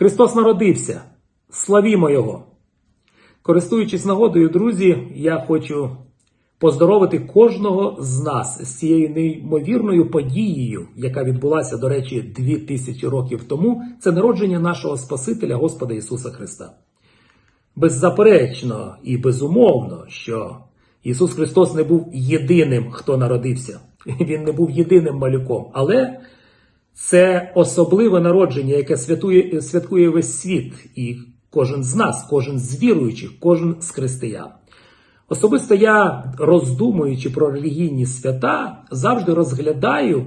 Христос народився. Славімо Його! Користуючись нагодою, друзі, я хочу поздоровити кожного з нас з цією неймовірною подією, яка відбулася, до речі, дві тисячі років тому. Це народження нашого Спасителя Господа Ісуса Христа. Беззаперечно і безумовно, що Ісус Христос не був єдиним, хто народився. Він не був єдиним малюком, але це особливе народження, яке святує, святкує весь світ, і кожен з нас, кожен з віруючих, кожен з християн. Особисто я, роздумуючи про релігійні свята, завжди розглядаю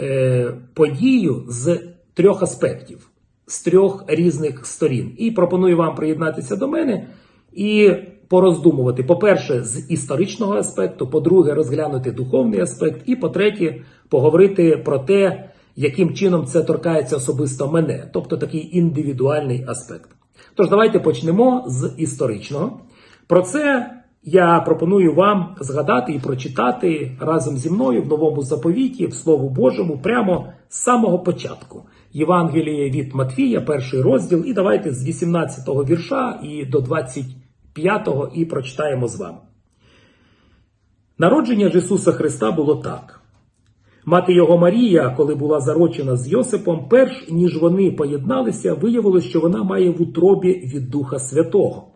е, подію з трьох аспектів, з трьох різних сторін. І пропоную вам приєднатися до мене і пороздумувати. По-перше, з історичного аспекту, по-друге, розглянути духовний аспект, і по-третє, поговорити про те, яким чином це торкається особисто мене, тобто такий індивідуальний аспект. Тож давайте почнемо з історичного. Про це я пропоную вам згадати і прочитати разом зі мною в новому заповіті, в Слову Божому, прямо з самого початку. Євангеліє від Матвія, перший розділ, і давайте з 18-го вірша і до 25-го і прочитаємо з вами. Народження ж Ісуса Христа було так. Мати його Марія, коли була зарочена з Йосипом, перш ніж вони поєдналися, виявилось, що вона має в утробі від Духа Святого.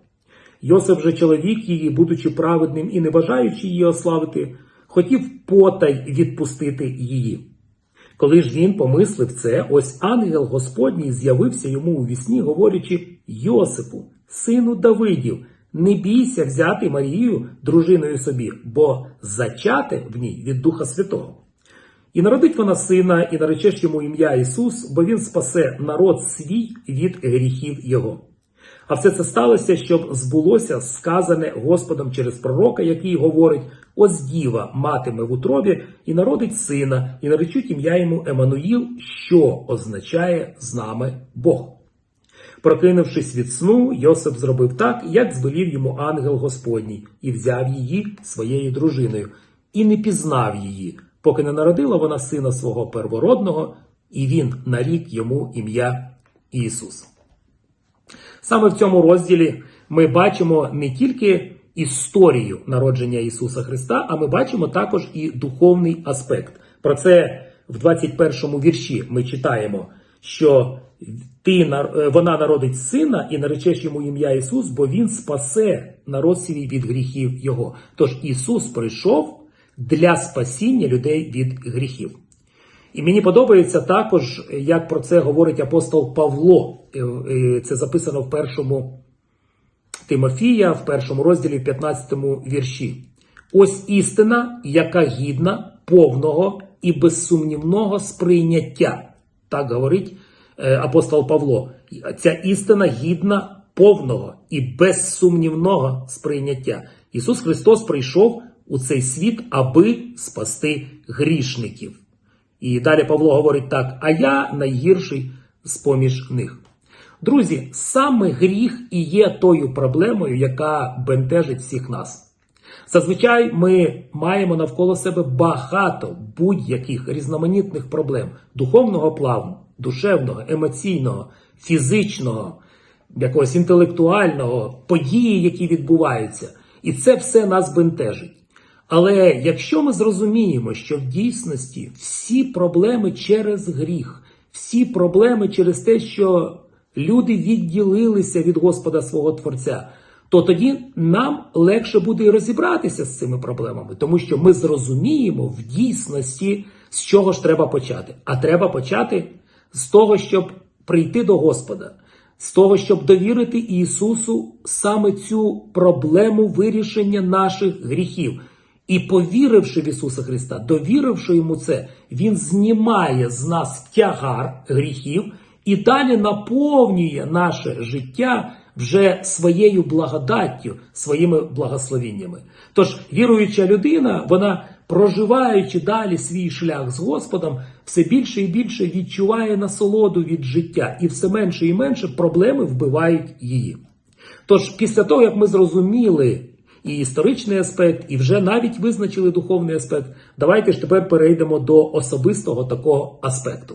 Йосип же чоловік її, будучи праведним і не бажаючи її ославити, хотів потай відпустити її. Коли ж він помислив це, ось ангел Господній з'явився йому у вісні, говорячи Йосипу, сину Давидів, не бійся взяти Марію дружиною собі, бо зачати в ній від Духа Святого. І народить вона сина, і наречеш йому ім'я Ісус, бо він спасе народ свій від гріхів його. А все це сталося, щоб збулося сказане Господом через пророка, який говорить: ось діва матиме в утробі і народить сина, і наречуть ім'я йому Еммануїл, що означає з нами Бог. Прокинувшись від сну, Йосип зробив так, як звелів йому ангел Господній, і взяв її своєю дружиною, і не пізнав її, поки не народила вона сина свого первородного, і він нарік йому ім'я Ісус. Саме в цьому розділі ми бачимо не тільки історію народження Ісуса Христа, а ми бачимо також і духовний аспект. Про це в 21 му вірші ми читаємо, що ти, е, вона народить сина і наречеш йому ім'я Ісус, бо Він спасе народ свій від гріхів Його. Тож Ісус прийшов для спасіння людей від гріхів. І мені подобається також, як про це говорить апостол Павло. Е, е, Це записано в першому Тимофія, в першому розділі, в 15 вірші. Ось істина, яка гідна повного і безсумнівного сприйняття. Так говорить е, апостол Павло. Ця істина гідна повного і безсумнівного сприйняття. Ісус Христос прийшов у цей світ, аби спасти грішників. І далі Павло говорить так: а я найгірший з поміж них. Друзі, саме гріх і є тою проблемою, яка бентежить всіх нас. Зазвичай ми маємо навколо себе багато будь-яких різноманітних проблем духовного плану, душевного, емоційного, фізичного, якогось інтелектуального, події, які відбуваються. І це все нас бентежить. Але якщо ми зрозуміємо, що в дійсності всі проблеми через гріх, всі проблеми через те, що люди відділилися від Господа свого Творця, то тоді нам легше буде і розібратися з цими проблемами, тому що ми зрозуміємо в дійсності, з чого ж треба почати. А треба почати з того, щоб прийти до Господа, з того, щоб довірити Ісусу саме цю проблему вирішення наших гріхів. І повіривши в Ісуса Христа, довіривши йому це, Він знімає з нас тягар гріхів і далі наповнює наше життя вже своєю благодаттю, своїми благословіннями. Тож віруюча людина, вона, проживаючи далі свій шлях з Господом, все більше і більше відчуває насолоду від життя, і все менше і менше проблеми вбивають її. Тож, після того, як ми зрозуміли і історичний аспект, і вже навіть визначили духовний аспект, давайте ж тепер перейдемо до особистого такого аспекту.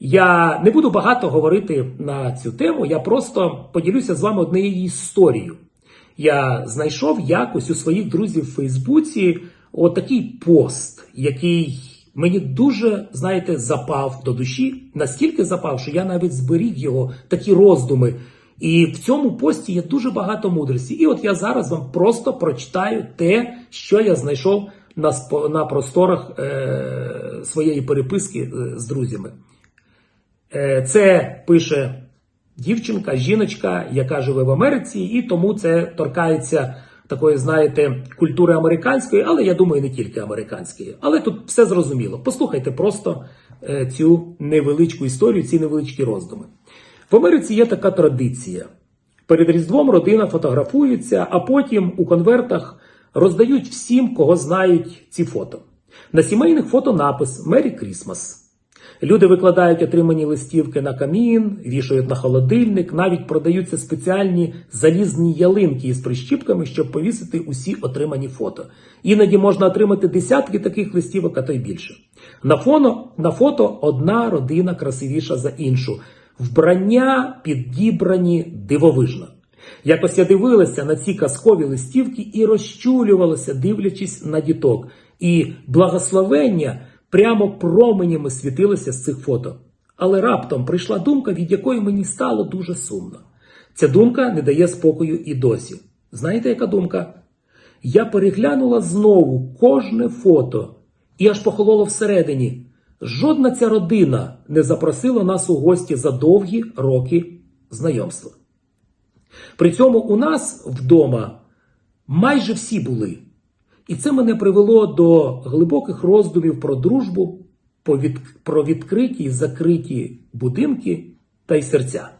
Я не буду багато говорити на цю тему, я просто поділюся з вами однією історією. Я знайшов якось у своїх друзів в Фейсбуці отакий пост, який мені дуже, знаєте, запав до душі, настільки запав, що я навіть зберіг його такі роздуми. І в цьому пості є дуже багато мудрості. І от я зараз вам просто прочитаю те, що я знайшов на, на просторах е, своєї переписки е, з друзями. Е, Це пише дівчинка, жіночка, яка живе в Америці, і тому це торкається такої, знаєте, культури американської, але я думаю, не тільки американської. Але тут все зрозуміло. Послухайте просто е, цю невеличку історію, ці невеличкі роздуми. В Америці є така традиція. Перед Різдвом родина фотографується, а потім у конвертах роздають всім, кого знають ці фото. На сімейних фото напис Мері Крісмас. Люди викладають отримані листівки на камін, вішають на холодильник, навіть продаються спеціальні залізні ялинки із прищіпками, щоб повісити усі отримані фото. Іноді можна отримати десятки таких листівок, а то й більше. На, фоно, на фото одна родина красивіша за іншу. Вбрання підібрані дивовижно. Якось я дивилася на ці казкові листівки і розчулювалася, дивлячись на діток. І благословення прямо променями світилося з цих фото. Але раптом прийшла думка, від якої мені стало дуже сумно. Ця думка не дає спокою і досі. Знаєте, яка думка? Я переглянула знову кожне фото і аж похололо всередині. Жодна ця родина не запросила нас у гості за довгі роки знайомства. При цьому у нас вдома майже всі були. І це мене привело до глибоких роздумів про дружбу, про відкриті і закриті будинки та й серця.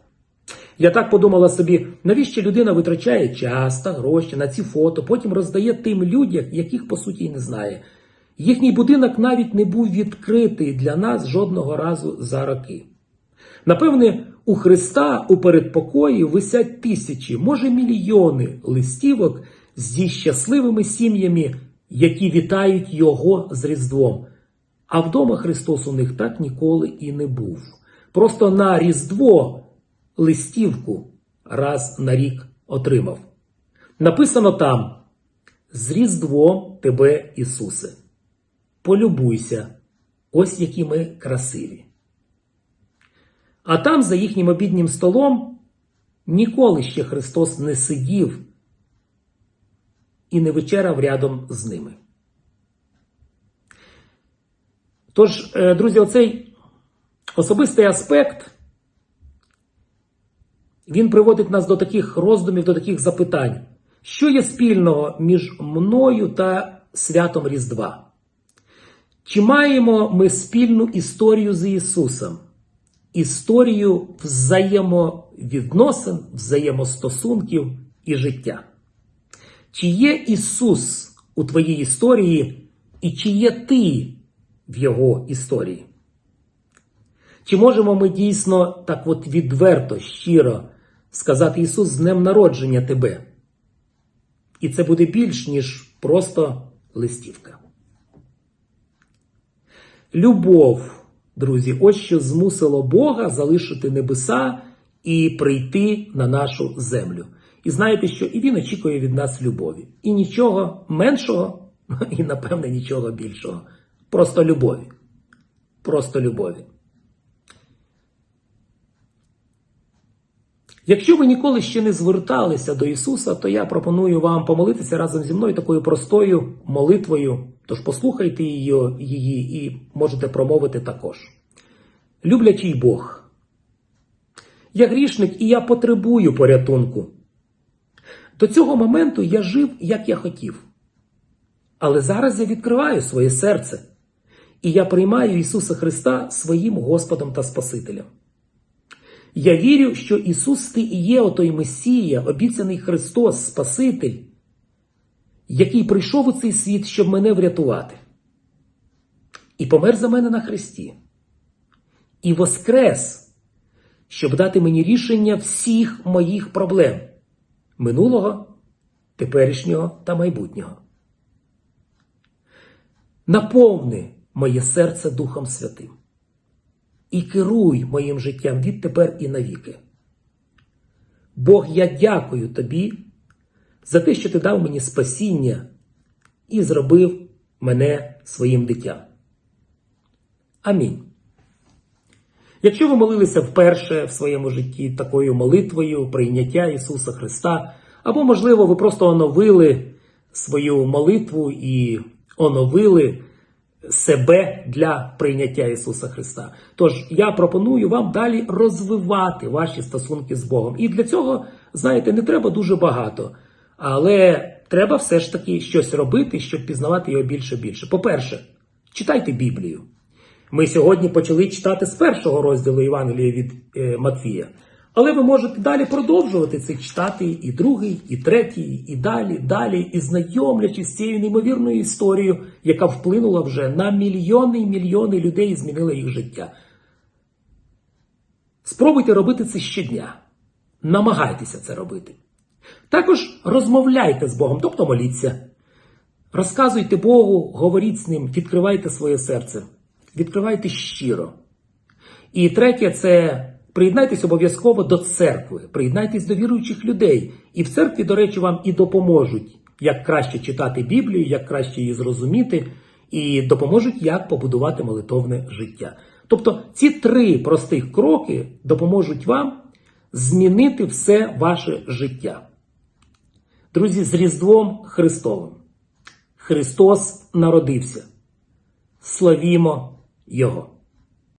Я так подумала собі, навіщо людина витрачає час та гроші на ці фото, потім роздає тим людям, яких по суті й не знає. Їхній будинок навіть не був відкритий для нас жодного разу за роки. Напевне, у Христа у передпокої висять тисячі, може мільйони листівок зі щасливими сім'ями, які вітають Його з Різдвом. А вдома Христос у них так ніколи і не був. Просто на Різдво листівку раз на рік отримав. Написано там: з Різдвом тебе, Ісусе. Полюбуйся, ось які ми красиві. А там, за їхнім обіднім столом, ніколи ще Христос не сидів і не вечеряв рядом з ними. Тож, е, друзі, оцей особистий аспект, він приводить нас до таких роздумів, до таких запитань. Що є спільного між мною та святом Різдва? Чи маємо ми спільну історію з Ісусом? Історію взаємовідносин, взаємостосунків і життя? Чи є Ісус у твоїй історії, і чи є ти в Його історії? Чи можемо ми дійсно так от відверто, щиро сказати Ісус з днем народження тебе? І це буде більш, ніж просто листівка. Любов, друзі, ось що змусило Бога залишити небеса і прийти на нашу землю. І знаєте, що і він очікує від нас любові. І нічого меншого, і напевне нічого більшого. Просто любові. Просто любові. Якщо ви ніколи ще не зверталися до Ісуса, то я пропоную вам помолитися разом зі мною такою простою молитвою. Тож послухайте її, і можете промовити також. Люблячий Бог. Я грішник і я потребую порятунку. До цього моменту я жив, як я хотів. Але зараз я відкриваю своє серце, і я приймаю Ісуса Христа своїм Господом та Спасителем. Я вірю, що Ісус ти і є отой Месія, обіцяний Христос, Спаситель, який прийшов у цей світ, щоб мене врятувати. І помер за мене на Христі. І воскрес, щоб дати мені рішення всіх моїх проблем минулого, теперішнього та майбутнього. Наповни моє серце Духом Святим. І керуй моїм життям відтепер і навіки. Бог, я дякую тобі за те, що ти дав мені спасіння і зробив мене своїм дитям. Амінь. Якщо ви молилися вперше в своєму житті такою молитвою прийняття Ісуса Христа, або, можливо, ви просто оновили свою молитву і оновили себе для прийняття Ісуса Христа. Тож я пропоную вам далі розвивати ваші стосунки з Богом. І для цього, знаєте, не треба дуже багато, але треба все ж таки щось робити, щоб пізнавати його більше більше. По-перше, читайте Біблію. Ми сьогодні почали читати з першого розділу Євангелія від е, Матфія. Але ви можете далі продовжувати це читати і другий, і третій, і далі, далі, і знайомлячись з цією неймовірною історією, яка вплинула вже на мільйони і мільйони людей і змінила їх життя. Спробуйте робити це щодня. Намагайтеся це робити. Також розмовляйте з Богом, тобто моліться. Розказуйте Богу, говоріть з ним, відкривайте своє серце, відкривайте щиро. І третє це приєднайтесь обов'язково до церкви, приєднайтесь до віруючих людей. І в церкві, до речі, вам і допоможуть, як краще читати Біблію, як краще її зрозуміти, і допоможуть, як побудувати молитовне життя. Тобто ці три простих кроки допоможуть вам змінити все ваше життя. Друзі, з Різдвом Христовим. Христос народився. Славімо Його!